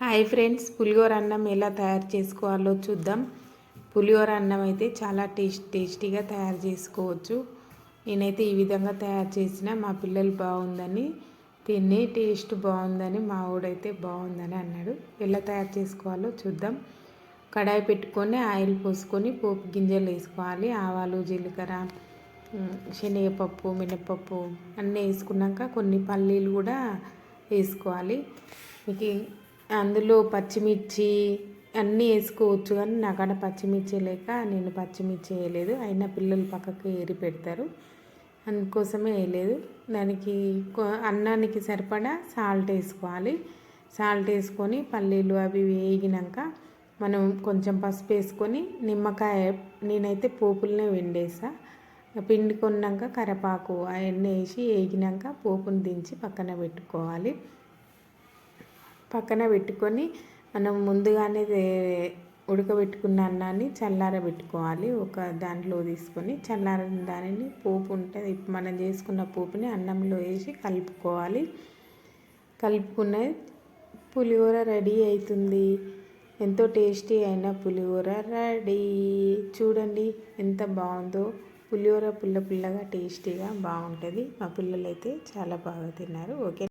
Hi friends పులిహోర అన్నం ఎలా తయారు చేసుకోవాలో చూద్దాం. పులిహోర అన్నం అయితే చాలా టేస్ట్ టేస్టీగా తయారు చేసుకోవచ్చు. నేనైతే ఈ విధంగా తయారు చేసిన మా పిల్లలు బాగుందని తిని టేస్ట్ బాగుందని మా ఊడైతే బాగుందని అన్నాడు. ఎలా తయారు చేసుకోవాలో చూద్దాం. కడాయి పెట్టుకొని ఆయిల్ పోసుకొని పోపు గింజలు వేసుకోవాలి. ఆవాలు జీలకర్ర శనగపప్పు మినపప్పు అన్నీ వేసుకున్నాక కొన్ని పల్లీలు కూడా వేసుకోవాలి. మీకు అందులో పచ్చిమిర్చి అన్నీ వేసుకోవచ్చు కానీ నాకాడ పచ్చిమిర్చి లేక నేను పచ్చిమిర్చి వేయలేదు. అయినా పిల్లలు పక్కకు ఏరి పెడతారు. అందుకోసమే వేయలేదు. దానికి అన్నానికి సరిపడా సాల్ట్ వేసుకోవాలి. సాల్ట్ వేసుకొని పల్లీలు అవి వేగినాక మనం కొంచెం పసుపు వేసుకొని నిమ్మకాయ నేనైతే పోపులనే వెండేసా పిండుకున్నాక కరపాకు అవన్నీ వేసి వేగినాక పోపుని దించి పక్కన పెట్టుకోవాలి. పక్కన పెట్టుకొని మనం ముందుగానే ఉడకబెట్టుకున్న అన్నాన్ని చల్లారబెట్టుకోవాలి ఒక దాంట్లో తీసుకొని చల్లారిన దానిని పోపు ఉంటుంది. మనం చేసుకున్న పోపుని అన్నంలో వేసి కలుపుకోవాలి. కలుపుకున్న పులిహోర రెడీ అవుతుంది ఎంతో టేస్టీ అయిన పులిహోర రెడీ. చూడండి ఎంత బాగుందో. పులిహోర పుల్ల పుల్లగా టేస్టీగా బాగుంటుంది. మా పిల్లలు అయితే చాలా బాగా తిన్నారు. ఓకే.